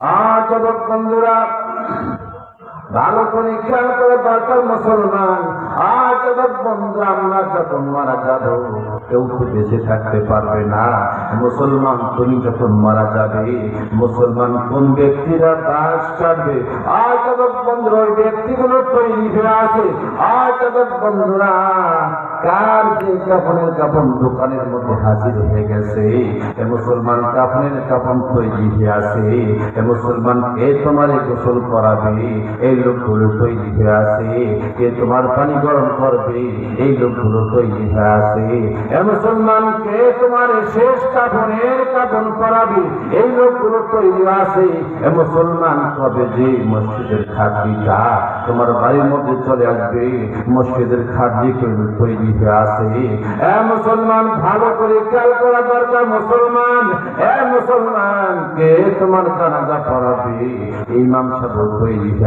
আজ যুবক বন্ধুরা, ভালো করে খেয়াল করে দরকার মুসলমান। আজ যুবক বন্ধুরা, আমরা যখন মারা যাব, কেউ তো বেঁচে থাকতে পারবে না। মুসলমান তুমি যখন মারা যাবে, মুসলমান কোন ব্যক্তিরা বাস কাটবে আজ যুবক বন্ধুরা, ওই ব্যক্তিগুলো তৈরি হয়ে আছে। আজ যুবক বন্ধুরা কার যে কাপড়ের কাপড় দোকানের মধ্যে হাজির হয়ে গেছে, এ মুসলমান কাপড়ের কাপড় তৈরি হয়ে আছে, এ মুসলমান কে তোমার গোসল করাবে? এই লোকগুলো তৈরি হয়ে আছে, কে তোমার পানি গরম করবে? এই লোকগুলো তৈরি হয়ে আছে, এ মুসলমান কে তোমার শেষ কাপড়ের কাপড় করাবে? এই লোকগুলো তৈরি আছে, এ মুসলমান কবে যে মসজিদের খাটলিটা তোমার বাড়ির মধ্যে চলে আসবে? মসজিদের খাটলি তৈরি এ মুসলমান, ভালো করে খেয়াল করা দরকার মুসলমান। এ মুসলমান, কে তোমার জানাজা পড়াবে?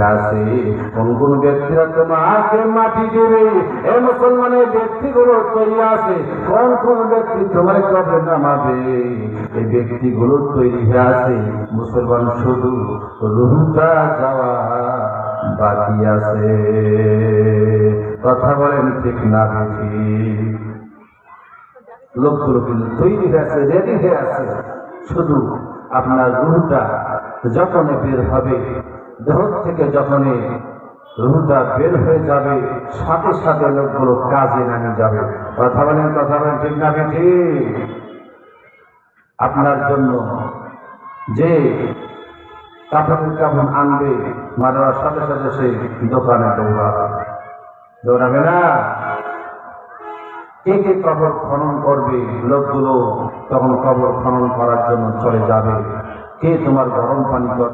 আছে কোন কোন ব্যক্তিরা তোমাকে মাটি দেবে? এ মুসলমানের ব্যক্তিগুলো তৈরি আছে। কোন কোন ব্যক্তি তোমার কবে নামাবে? এই ব্যক্তিগুলো তৈরি হয়ে আছে। মুসলমান শুধু রুহুটা যাওয়া বাকি আছে। কথা বলেন ঠিক না লোকগুলো কিন্তু তৈরি হয়ে আছে রেডি হয়ে আছে। শুধু আপনার রুহটা যখন বের হবে, দেহ থেকে যখন রুহটা বের হয়ে যাবে, সাথে সাথে লোকগুলো কাজে নামে যাবে। কথা বলেন কথা বলেন ঠিক না ঠিক আপনার জন্য যে কাপড়ের কাপড় আনবে, মারার সাথে সাথে সেই দোকানে দৌড়াবে। দৌড়াবে না। কে কে কবর খনন করবে লোকগুলো তখন কবর খনন করার জন্য চলে যাবে। কে তোমার গরম পানি করবে